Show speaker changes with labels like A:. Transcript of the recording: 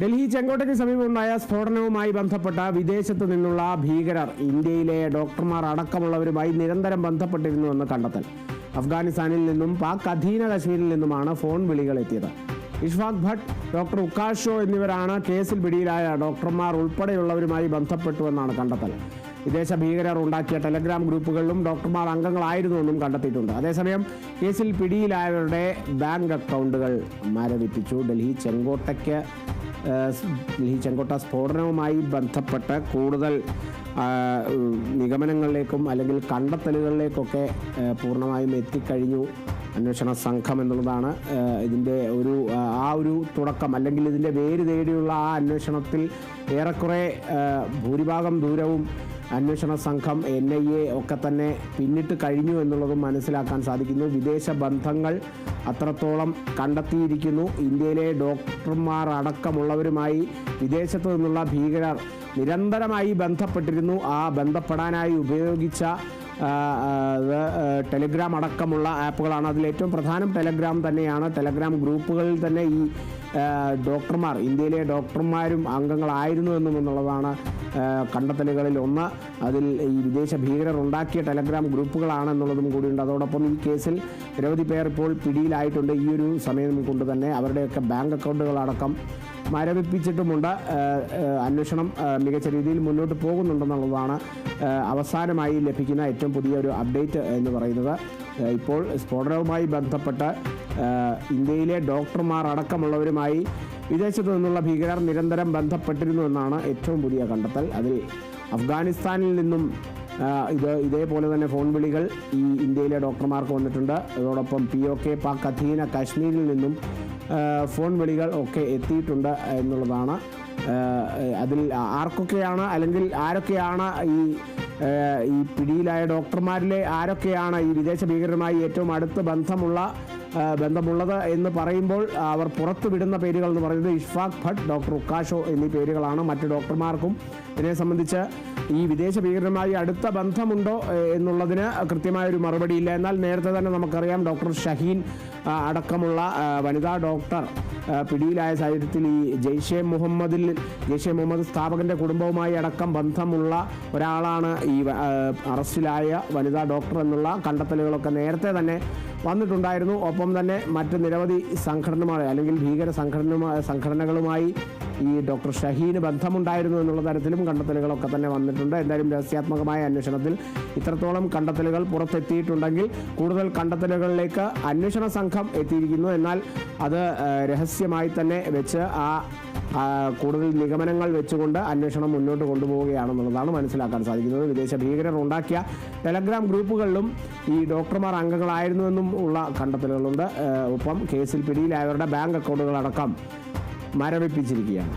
A: ഡൽഹി ചെങ്കോട്ടയ്ക്ക് സമീപമുണ്ടായ സ്ഫോടനവുമായി ബന്ധപ്പെട്ട വിദേശത്തു നിന്നുള്ള ഭീകരർ ഇന്ത്യയിലെ ഡോക്ടർമാർ അടക്കമുള്ളവരുമായി നിരന്തരം ബന്ധപ്പെട്ടിരുന്നുവെന്ന് കണ്ടെത്തൽ. അഫ്ഗാനിസ്ഥാനിൽ നിന്നും പാക് അധീന കശ്മീരിൽ നിന്നുമാണ് ഫോൺ വിളികൾ എത്തിയത് ഇഷ്ഫാഖ് ഭട്ട് ഡോക്ടർ ഉക്കാഷോ എന്നിവരാണ് കേസിൽ പിടിയിലായ ഡോക്ടർമാർ ഉൾപ്പെടെയുള്ളവരുമായി ബന്ധപ്പെട്ടുവെന്നാണ് കണ്ടെത്തൽ. വിദേശ ഭീകരർ ഉണ്ടാക്കിയ ടെലഗ്രാം ഗ്രൂപ്പുകളിലും ഡോക്ടർമാർ അംഗങ്ങളായിരുന്നുവെന്നും കണ്ടെത്തിയിട്ടുണ്ട്. അതേസമയം കേസിൽ പിടിയിലായവരുടെ ബാങ്ക് അക്കൗണ്ടുകൾ മരവിപ്പിച്ചു. ഡൽഹി ചെങ്കോട്ടയ്ക്ക് ഡൽഹി ചെങ്കോട്ട സ്ഫോടനവുമായി ബന്ധപ്പെട്ട് കൂടുതൽ നിഗമനങ്ങളിലേക്കും അല്ലെങ്കിൽ കണ്ടെത്തലുകളിലേക്കൊക്കെ പൂർണമായും എത്തിക്കഴിഞ്ഞു. അന്വേഷണ സംഘം എന്നുള്ളതാണ് ഇതിന്റെ ഒരു ആ, ഒരു തുടക്കം. അല്ലെങ്കിൽ ഇതിന്റെ വേര് തേടിയുള്ള ആ അന്വേഷണത്തിൽ ഏറെക്കുറെ ഭൂരിഭാഗം ദൂരവും അന്വേഷണ സംഘം എൻ ഐ എ ഒക്കെ തന്നെ പിന്നിട്ട് കഴിഞ്ഞു എന്നുള്ളതും മനസ്സിലാക്കാൻ സാധിക്കുന്നു. വിദേശ ബന്ധങ്ങൾ അത്രത്തോളം കണ്ടെത്തിയിരിക്കുന്നു. ഇന്ത്യയിലെ ഡോക്ടർമാർ അടക്കമുള്ളവരുമായി വിദേശത്തു നിന്നുള്ള ഭീകരർ നിരന്തരമായി ബന്ധപ്പെട്ടിരുന്നു. ആ ബന്ധപ്പെടാനായി ഉപയോഗിച്ച ടെലിഗ്രാം അടക്കമുള്ള ആപ്പുകളാണ്. അതിലേറ്റവും പ്രധാനം ടെലഗ്രാം തന്നെയാണ്. ടെലഗ്രാം ഗ്രൂപ്പുകളിൽ തന്നെ ഈ ഡോക്ടർമാർ ഇന്ത്യയിലെ ഡോക്ടർമാരും അംഗങ്ങളായിരുന്നു എന്നും എന്നുള്ളതാണ് കണ്ടെത്തലുകളിൽ ഒന്ന്. അതിൽ ഈ വിദേശ ഭീകരർ ഉണ്ടാക്കിയ ടെലഗ്രാം ഗ്രൂപ്പുകളാണ് എന്നുള്ളതും കൂടിയുണ്ട് അതോടൊപ്പം ഈ കേസിൽ നിരവധി പേർ ഇപ്പോൾ പിടിയിലായിട്ടുണ്ട്. ഈ ഒരു സമയം കൊണ്ട് തന്നെ അവരുടെയൊക്കെ ബാങ്ക് അക്കൗണ്ടുകളടക്കം മരവിപ്പിച്ചിട്ടുമുണ്ട്. അന്വേഷണം മികച്ച രീതിയിൽ മുന്നോട്ട് പോകുന്നുണ്ടെന്നുള്ളതാണ് അവസാനമായി ലഭിക്കുന്ന ഏറ്റവും പുതിയ ഒരു അപ്ഡേറ്റ് എന്ന് പറയുന്നത്. ഇപ്പോൾ സ്ഫോടനവുമായി ബന്ധപ്പെട്ട് ഇന്ത്യയിലെ ഡോക്ടർമാർ അടക്കമുള്ളവരുമായി വിദേശത്തു നിന്നുള്ള ഭീകരർ നിരന്തരം ബന്ധപ്പെട്ടിരുന്നു എന്നാണ് ഏറ്റവും പുതിയ കണ്ടെത്തൽ. അതിൽ അഫ്ഗാനിസ്ഥാനിൽ നിന്നും ഇത് ഇതേപോലെ തന്നെ ഫോൺ വിളികൾ ഈ ഇന്ത്യയിലെ ഡോക്ടർമാർക്ക് വന്നിട്ടുണ്ട്. അതോടൊപ്പം പി ഒ കെ പാക് അധീന കാശ്മീരിൽ നിന്നും ഫോൺ വിളികൾ ഒക്കെ എത്തിയിട്ടുണ്ട് എന്നുള്ളതാണ്. അതിൽ ആർക്കൊക്കെയാണ് അല്ലെങ്കിൽ ആരൊക്കെയാണ് ഈ ഈ പിടിയിലായ ഡോക്ടർമാരിലെ ആരൊക്കെയാണ് ഈ വിദേശ ഭീകരരുമായി ഏറ്റവും അടുത്ത ബന്ധമുള്ള ബന്ധമുള്ളത് എന്ന് പറയുമ്പോൾ അവർ പുറത്തുവിടുന്ന പേരുകൾ എന്ന് പറയുന്നത് ഇഷ്ഫാഖ് ഭട്ട് ഡോക്ടർ ഉക്കാഷോ എന്നീ പേരുകളാണ് മറ്റ് ഡോക്ടർമാർക്കും. ഇതിനെ സംബന്ധിച്ച് ഈ വിദേശ ഭീകരരുമായി അടുത്ത ബന്ധമുണ്ടോ എന്നുള്ളതിന് കൃത്യമായ ഒരു മറുപടിയില്ല. എന്നാൽ നേരത്തെ തന്നെ നമുക്കറിയാം ഡോക്ടർ ഷഹീൻ അടക്കമുള്ള വനിതാ ഡോക്ടർ പിടിയിലായ സാഹചര്യത്തിൽ ഈ ജെയ്ഷെ മുഹമ്മദിൽ ജെയ്ഷെ മുഹമ്മദ് സ്ഥാപകന്റെ കുടുംബവുമായി അടക്കം ബന്ധമുള്ള ഒരാളാണ് ഈ അറസ്റ്റിലായ വനിതാ ഡോക്ടർ എന്നുള്ള കണ്ടെത്തലുകളൊക്കെ നേരത്തെ തന്നെ വന്നിട്ടുണ്ടായിരുന്നു. ഒപ്പം തന്നെ മറ്റ് നിരവധി സംഘടനമായി അല്ലെങ്കിൽ ഭീകര സംഘടന സംഘടനകളുമായി ഈ ഡോക്ടർ ഷഹീന് ബന്ധമുണ്ടായിരുന്നു എന്നുള്ള തരത്തിലും കണ്ടെത്തലുകളൊക്കെ തന്നെ വന്നിട്ടുണ്ട്. എന്തായാലും രഹസ്യാത്മകമായ അന്വേഷണത്തിൽ ഇത്രത്തോളം കണ്ടെത്തലുകൾ പുറത്തെത്തിയിട്ടുണ്ടെങ്കിൽ കൂടുതൽ കണ്ടെത്തലുകളിലേക്ക് അന്വേഷണ സംഘം എത്തിയിരിക്കുന്നു. എന്നാൽ അത് രഹസ്യമായി തന്നെ വെച്ച് ആ, കൂടുതൽ നിഗമനങ്ങൾ വെച്ചുകൊണ്ട് അന്വേഷണം മുന്നോട്ട് കൊണ്ടുപോവുകയാണെന്നുള്ളതാണ് മനസ്സിലാക്കാൻ സാധിക്കുന്നത്. വിദേശ ഭീകരർ ഉണ്ടാക്കിയ ടെലഗ്രാം ഗ്രൂപ്പുകളിലും ഈ ഡോക്ടർമാർ അംഗങ്ങളായിരുന്നുവെന്നും ഉള്ള കണ്ടെത്തലുകളുണ്ട്. ഒപ്പം കേസിൽ പിടിയിലായവരുടെ ബാങ്ക് അക്കൗണ്ടുകളടക്കം മരവിപ്പിച്ചിരിക്കുകയാണ്.